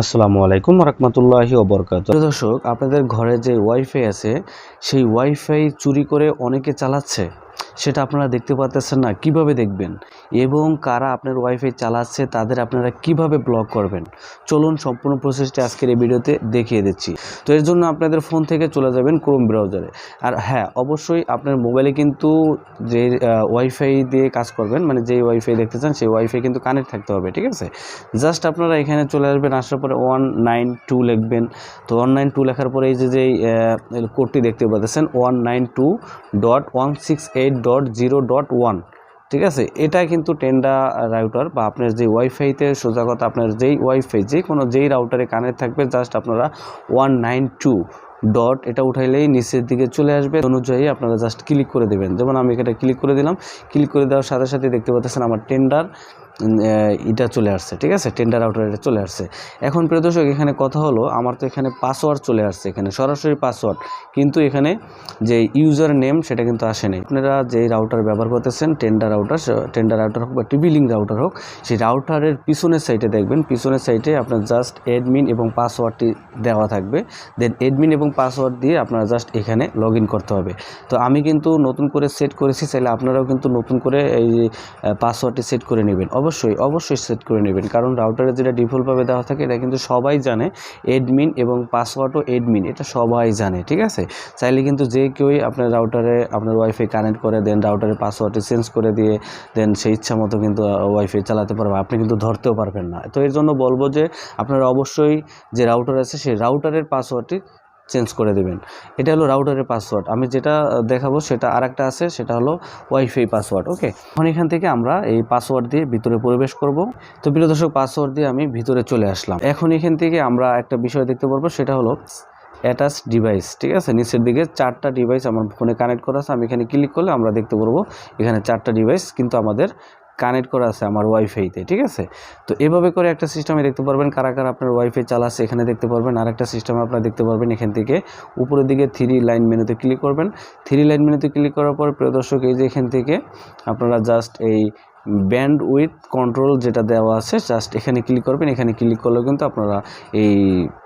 আসসালামু আলাইকুম রহমতুল্লাহি ওবরকাত দর্শক, আপনাদের ঘরে যে ওয়াইফাই আছে, সেই ওয়াইফাই চুরি করে অনেকে চালাচ্ছে। সেটা আপনারা দেখতে পাচ্ছেন না, কীভাবে দেখবেন? এবং কারা আপনার ওয়াইফাই চালাচ্ছে, তাদের আপনারা কীভাবে ব্লক করবেন? চলুন সম্পূর্ণ প্রসেসটি আজকের এই ভিডিওতে দেখিয়ে দিচ্ছি। তো এর জন্য আপনাদের ফোন থেকে চলে যাবেন ক্রোম ব্রাউজারে আর হ্যাঁ অবশ্যই আপনার মোবাইলে কিন্তু যে ওয়াইফাই দিয়ে কাজ করবেন মানে যে ওয়াইফাই দেখতে চান, সেই ওয়াইফাই কিন্তু কানেক্ট থাকতে হবে, ঠিক আছে? জাস্ট আপনারা এখানে চলে আসবেন, আসার পরে ওয়ান নাইন টু লিখবেন। তো ওয়ান নাইন টু লেখার পরে এই যে যে কোডটি দেখতে পাচ্ছেন one nine two dot one six eight dot zero dot one ঠিক আছে? এটা কিন্তু টেন্ডা রাউটার বা আপনার যে ওয়াইফাইতে সোজা কথা আপনার যেই ওয়াইফাই যে কোনো যেই রাউটারে কানেক্ট থাকবে জাস্ট আপনারা ওয়ান নাইন টু ডট এটা উঠাইলেই নিচের দিকে চলে আসবে। অনুযায়ী আপনারা জাস্ট ক্লিক করে দেবেন। যেমন আমি এটা ক্লিক করে দিলাম। ক্লিক করে দেওয়ার সাথে সাথে দেখতে পাচ্ছেন আমার টেন্ডার এটা চলে আসছে, ঠিক আছে? টেন্ডার আউটার এটা চলে আসছে। এখন প্রিয় দর্শক, এখানে কথা হলো, আমার তো এখানে পাসওয়ার্ড চলে আসছে এখানে, সরাসরি পাসওয়ার্ড কিন্তু এখানে যে ইউজার নেম সেটা কিন্তু আসেনি। আপনারা যে রাউটার ব্যবহার করতেছেন টেন্ডার রাউটার টেন্ডার রাউটার হোক বা টিভি লিঙ্ক রাউটার হোক, সেই রাউটারের পিছনের সাইটে দেখবেন, পিছনের সাইটে আপনার জাস্ট অ্যাডমিন এবং পাসওয়ার্ডটি দেওয়া থাকবে। দেন অ্যাডমিন এবং পাসওয়ার্ড দিয়ে আপনারা জাস্ট এখানে লগ করতে হবে। তো আমি কিন্তু নতুন করে সেট করেছি, চাইলে আপনারাও কিন্তু নতুন করে এই পাসওয়ার্ডটি সেট করে নেবেন। অবশ্যই অবশ্যই সেট করে নেবেন। কারণ রাউটারে যেটা ডিফল্টভাবে দেওয়া থাকে, এটা কিন্তু সবাই জানে এডমিন এবং পাসওয়ার্ডও এডমিন এটা সবাই জানে, ঠিক আছে? চাইলে কিন্তু যে কেউই আপনার রাউটারে আপনার ওয়াইফাই কানেক্ট করে দেন রাউটারের পাসওয়ার্ডটি চেঞ্জ করে দিয়ে দেন, সেই ইচ্ছা মতো কিন্তু ওয়াইফাই চালাতে পারবে। আপনি কিন্তু ধরতেও পারবেন না। তো এর জন্য বলব যে, আপনারা অবশ্যই যে রাউটার আছে, সেই রাউটারের পাসওয়ার্ডটি চেঞ্জ করে দেবেন। এটা হলো রাউটারের পাসওয়ার্ড আমি যেটা দেখাবো সেটা আরেকটা আছে, সেটা হলো ওয়াইফাই পাসওয়ার্ড ওকে এখন এখান থেকে আমরা এই পাসওয়ার্ড দিয়ে ভিতরে প্রবেশ করব। তো প্রিয় দর্শক পাসওয়ার্ড দিয়ে আমি ভিতরে চলে আসলাম। এখন এখান থেকে আমরা একটা বিষয় দেখতে পারব, সেটা হলো অ্যাটাচ ডিভাইস ঠিক আছে? নিচের দিকে চারটা ডিভাইস আমার ফোনে কানেক্ট করা আছে। আমি এখানে ক্লিক করলে আমরা দেখতে পারব, এখানে চারটা ডিভাইস কিন্তু আমাদের কানেক্ট করা আছে আমার ওয়াইফাইতে, ঠিক আছে? তো এভাবে করে একটা সিস্টেমে দেখতে পারবেন কারা কারা আপনার ওয়াইফাই চালাচ্ছে, এখানে দেখতে পারবেন। আর একটা সিস্টেমে আপনারা দেখতে পারবেন এখান থেকে উপরের দিকে থ্রি লাইন মেনুতে ক্লিক করবেন। থ্রি লাইন মেনুতে ক্লিক করার পর প্রিয় দর্শক, এই যে এখান থেকে আপনারা জাস্ট এই ব্যান্ড উইথ কন্ট্রোল যেটা দেওয়া আছে জাস্ট এখানে ক্লিক করবেন, এখানে ক্লিক করলেও কিন্তু আপনারা এই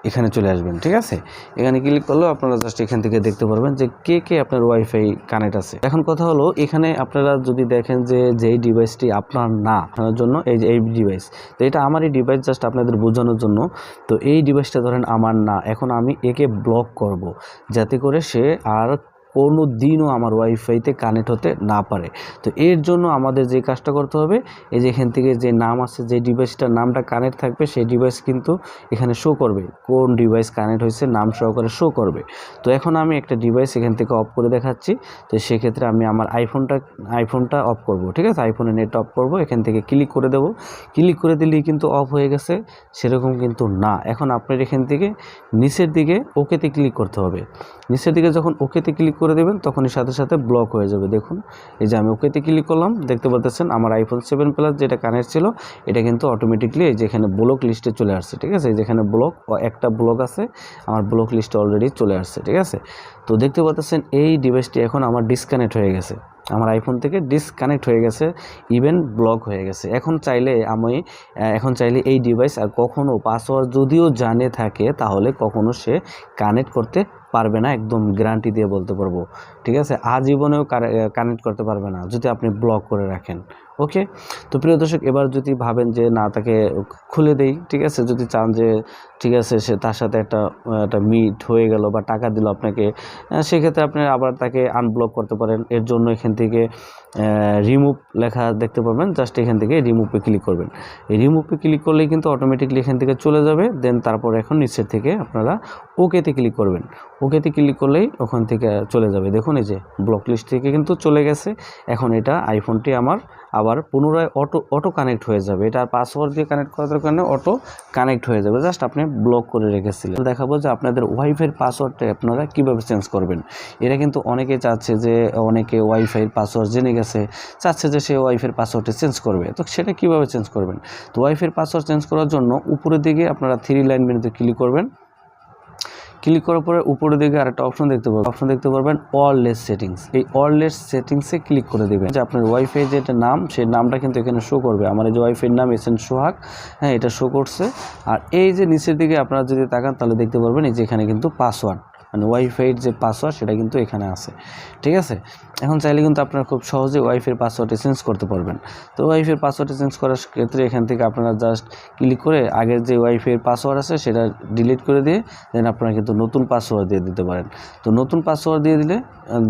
এখানে চলে আসবেন, ঠিক আছে? এখানে ক্লিক করলেও আপনারা জাস্ট এখান থেকে দেখতে পারবেন যে কে কে আপনার ওয়াইফাই কানেক্ট আছে। এখন কথা হলো, এখানে আপনারা যদি দেখেন যে যেই ডিভাইসটি আপনার না, আপনার জন্য, এই যে এই ডিভাইস তো এটা আমারই ডিভাইস জাস্ট আপনাদের বোঝানোর জন্য। তো এই ডিভাইসটা ধরেন আমার না, এখন আমি একে ব্লক করব, যাতে করে সে আর কোনো দিনও আমার ওয়াইফাইতে কানেক্ট হতে না পারে। তো এর জন্য আমাদের যে কাজটা করতে হবে, এই যে এখান থেকে যে নাম আছে, যে ডিভাইসটার নামটা কানেক্ট থাকবে, সেই ডিভাইস কিন্তু এখানে শো করবে। কোন ডিভাইস কানেক্ট হয়েছে, নাম সহকারে শো করবে। তো এখন আমি একটা ডিভাইস এখান থেকে অফ করে দেখাচ্ছি। তো সেক্ষেত্রে আমি আমার আইফোনটা আইফোনটা অফ করব, ঠিক আছে? আইফোনে নেট অফ করব, এখান থেকে ক্লিক করে দেব। ক্লিক করে দিলেই কিন্তু অফ হয়ে গেছে, সেরকম কিন্তু না। এখন আপনার এখান থেকে নিচের দিকে ওকেতে ক্লিক করতে হবে। নিচের দিকে যখন ওকেতে ক্লিক করে দেবেন, তখনই সাথে সাথে ব্লক হয়ে যাবে। দেখুন, এই যে আমি ওকেতে ক্লিক করলাম, দেখতে পাচ্ছেন আমার আইফোন সেভেন প্লাস যেটা কানেক্ট ছিল, এটা কিন্তু অটোমেটিকলি এই যেখানে ব্লক লিস্টে চলে আসছে, ঠিক আছে? এই যেখানে ব্লক একটা ব্লক আছে, আমার ব্লক লিস্টে অলরেডি চলে আসছে, ঠিক আছে? তো দেখতে পাচ্ছেন এই ডিভাইসটি এখন আমার ডিসকানেক্ট হয়ে গেছে। আমার আইফোন থেকে ডিসকানেক্ট হয়ে গেছে ইভেন ব্লক হয়ে গেছে। এখন চাইলে আমি এখন চাইলে এই ডিভাইস আর কখনও পাসওয়ার্ড যদিও জানে থাকে, তাহলে কখনো সে কানেক্ট করতে পারবে না, একদম গ্যারান্টি দিয়ে বলতে পারব। ঠিক আছে? আজীবনেও কানেক্ট করতে পারবে না, যদি আপনি ব্লক করে রাখেন। ওকে তো প্রিয় দর্শক, এবার যদি ভাবেন যে না, তাকে খুলে দেই, ঠিক আছে? যদি চান যে, ঠিক আছে, সে তার সাথে একটা একটা মিট হয়ে গেল বা টাকা দিল আপনাকে সেক্ষেত্রে আপনি আবার তাকে আনব্লক করতে পারেন। এর জন্য এখান থেকে রিমুভ লেখা দেখতে পাবেন জাস্ট এখান থেকে রিমুভে ক্লিক করবেন। এই রিমুভে ক্লিক করলেই কিন্তু অটোমেটিকলি এখান থেকে চলে যাবে। দেন তারপর এখন নিচের থেকে আপনারা ওকেতে ক্লিক করবেন। ওকেতে ক্লিক করলেই ওখান থেকে চলে যাবে। দেখুন এই যে ব্লক লিস্ট থেকে কিন্তু চলে গেছে। এখন এটা আইফোনটি আমার আবার পুনরায় অটো অটো কানেক্ট হয়ে যাবে। এটা পাসওয়ার্ড দিয়ে কানেক্ট করার কারণে অটো কানেক্ট হয়ে যাবে। জাস্ট আপনি ব্লক করে রেখেছিলেন। দেখাবো যে আপনাদের ওয়াইফাইয়ের পাসওয়ার্ডটা আপনারা কীভাবে চেঞ্জ করবেন। এটা কিন্তু অনেকে চাচ্ছে যে, অনেকে ওয়াইফাইয়ের পাসওয়ার্ড জেনে গেছে। চাচ্ছে যে সে ওয়াইফের পাসওয়ার্ডটা চেঞ্জ করবে। তো সেটা কীভাবে চেঞ্জ করবেন? তো ওয়াইফের পাসওয়ার্ড চেঞ্জ করার জন্য উপরের দিকে আপনারা থ্রি লাইন মেনুতে ক্লিক করবেন। ক্লিক করার পরে উপরের দিকে আরেকটা অপশন দেখতে পারবেন অপশন দেখতে পারবেন ওয়ারলেস সেটিংস এই ওয়ারলেস সেটিংসে ক্লিক করে দেবেন। যে আপনার ওয়াইফাই যেটা নাম, সেই নামটা কিন্তু এখানে শো করবে। আমার এই যে ওয়াইফাইয়ের নাম এস এন সোহাগ হ্যাঁ এটা শো করছে। আর এই যে নিচের দিকে আপনারা যদি তাকান, তাহলে দেখতে পারবেন এই যে এখানে কিন্তু পাসওয়ার্ড মানে ওয়াইফাইয়ের যে পাসওয়ার্ড সেটা কিন্তু এখানে আছে। ঠিক আছে? এখন চাইলে কিন্তু আপনারা খুব সহজে ওয়াইফের পাসওয়ার্ডে চেঞ্জ করতে পারবেন। তো ওয়াইফের পাসওয়ার্ডে চেঞ্জ করার ক্ষেত্রে এখান থেকে আপনারা জাস্ট ক্লিক করে আগের যে ওয়াইফাইয়ের পাসওয়ার্ড আছে সেটা ডিলিট করে দিয়ে দেন আপনারা কিন্তু নতুন পাসওয়ার্ড দিয়ে দিতে পারেন। তো নতুন পাসওয়ার্ড দিয়ে দিলে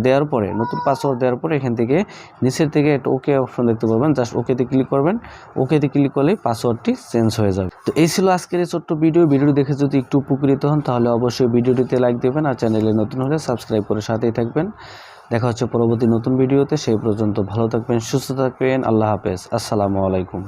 দেওয়ার পরে, নতুন পাসওয়ার্ড দেওয়ার পরে এখান থেকে নিচের থেকে একটা ওকে অপশন দেখতে পারবেন। জাস্ট ওকেতে ক্লিক করবেন। ওকেতে ক্লিক করলেই পাসওয়ার্ডটি চেঞ্জ হয়ে যাবে। তো এই ছিল আজকের এই ছোট্ট ভিডিও ভিডিওটি দেখে যদি একটু উপকৃত হন, তাহলে অবশ্যই ভিডিওটিতে লাইক দেবেন আর চ্যানেলে নতুন হলে সাবস্ক্রাইব করে সাথেই থাকবেন। দেখা হচ্ছে পরবর্তী নতুন ভিডিওতে সেই পর্যন্ত ভালো থাকবেন, সুস্থ থাকবেন। আল্লাহ হাফেজ। আসসালামু আলাইকুম।